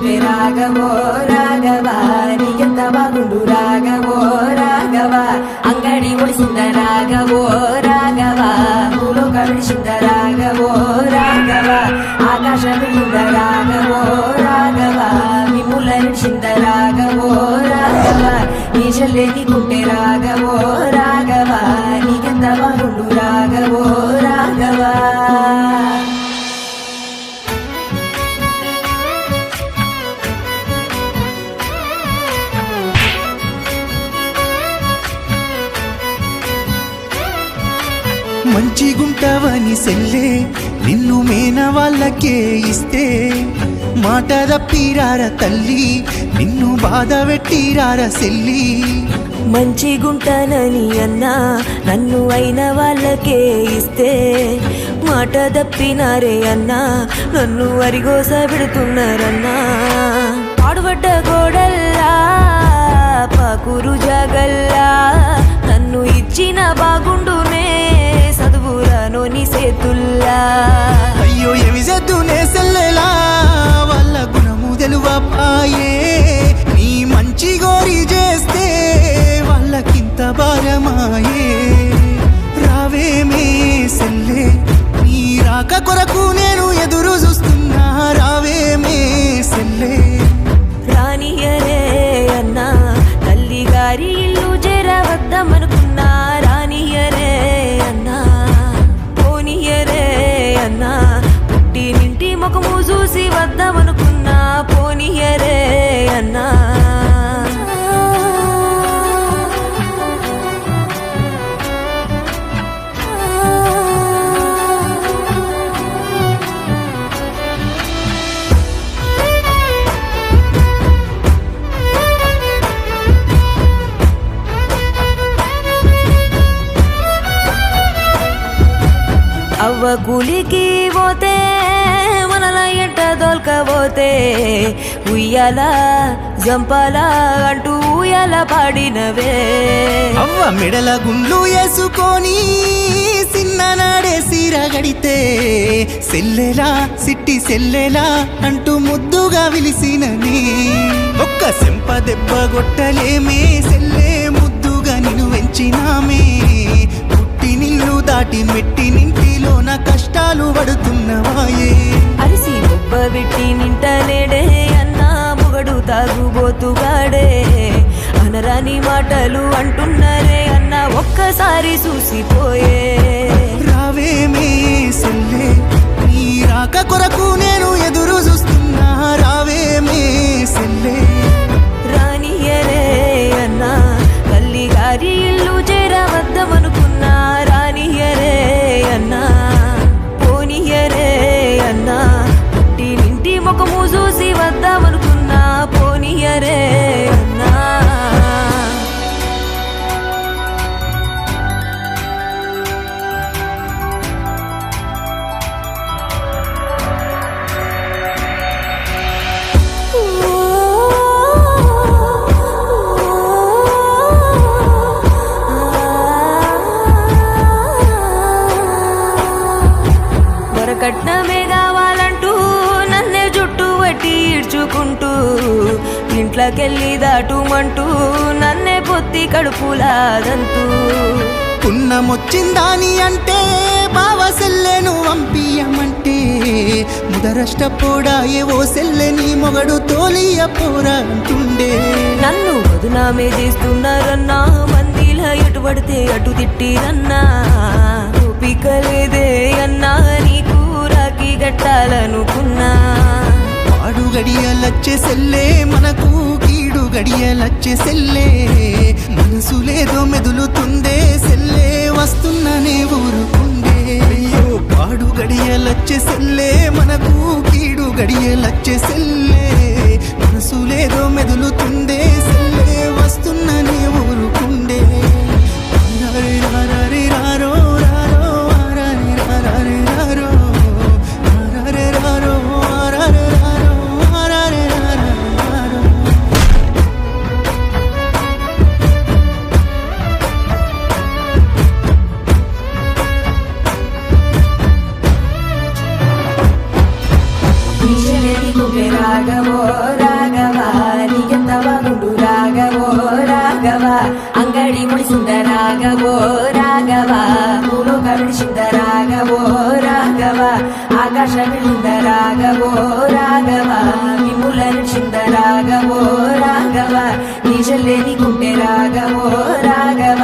కుంటే రాఘవో రాఘవ ఎంత బాగుండు రాఘవో రాఘవ. అంగడి ఒడిసింద రాఘవో రాఘవ. పూలో కడిసింద రాఘవో రాఘవ. ఆకాశ వింద రాఘవో రాఘవ. మిమ్ముల నిడిసింద రాఘవో రాఘవ. నీ చెల్లెని మంచిగుంటావని సెల్లే నిన్ను మేన వాళ్ళకే ఇస్తే. మాట తప్పిరార తల్లి నిన్ను బాధ పెట్టిరార సెల్లి. మంచిగుంటానని అన్నా నన్ను అయిన వాళ్ళకే ఇస్తే. మాట తప్పినారే అన్నా నన్ను అరిగోస పెడుతున్నారన్నా. పాడుబడ్డ గోడల్లా పాకురు జాగల్లా. సేతుల్లా అయ్యో ఏమి చేద్దునే సెల్లెలా? వాళ్ళ గుణము తెలువపాయే నీ మంచి గోరి చేస్తే వాళ్ళకింత భారమాయే. రావేమే సెల్లే నీ రాక కొరకు నేను ఎదురు చూస్తున్నా. రావేమే సెల్లే. రానియరే అన్నా తల్లి గారి ఇల్లు చేరవద్దామనుకున్నా వద్దామనుకున్నా పోనీయరే అన్నా. అవ్వ గులికి పోతే ఎంట దొల్కపోతే ఉయ్యాల జంపాల అంటూ ఉయ్యాల పాడినవే. అవ్వ మెడల గుండ్లు వేసుకొని చిన్ననాడే సిరగడితే సెల్లెలా సిట్టి సెల్లెలా అంటూ ముద్దుగా విలిసినని ఒక్క సెంప దెబ్బ కొట్టలేమే సెల్లే ముద్దుగా నిన్ను వెంచినామే. పుట్టి నిల్లు దాటి మెట్టి నింటిలోన కష్టాలు పడుతున్నవాయే. అరిసి బొబ్బ పెట్టి నింటలేడే అన్నా మొగడు తాగుబోతుగాడే. అనరాని మాటలు అంటున్నారే అన్న ఒక్కసారి చూసిపోయే. రావేమే సెల్లే నీ రాక కొరకు నేను ఎదురు చూస్తున్నా. వరకట్నమే కావాలంటూ నన్నే జుట్టు పట్టి ఈడ్చుకుంటూ ఇంట్లోకెళ్ళి దాటుమంటూ నన్నే పొత్తి కడుపులాదంతూ. పున్నమొచ్చిందాని అంటే బావ సెల్లెను పంపియమంటే ముదరష్టపోడా ఏవో సెల్లెని మొగడు తోలియ పోరా అంటుండే నన్ను వదునామే చేస్తున్నారన్నా మందిలా ఎటు పడితే అటు తిట్టిరన్నా ఓపిక లేదే అన్నా నీకు పరిగెట్టాలనుకున్నా గట్టాలనుకున్నా వాడు గడియలచ్చే సెల్లే మనకు కీడు గడియలచ్చే సెల్లే. మనసు లేదో మెదులుతుందే సెల్లే వస్తున్ననే ఊరుకుండే అయ్యో వాడు గడియలచ్చే సెల్లే మనకు కీడు గడియలచ్చే సెల్లే. మనసు లేదో మెదులుతుందే సుందరాగవో రాఘవ భూలోక విడిశుద్ధ రాఘవో రాఘవ ఆకాశ విడిశుద్ధ రాఘవో రాఘవ విముల విడిశుద్ధ రాఘవో రాఘవ నీజల్లేని కుంటే రాఘవో రాఘవ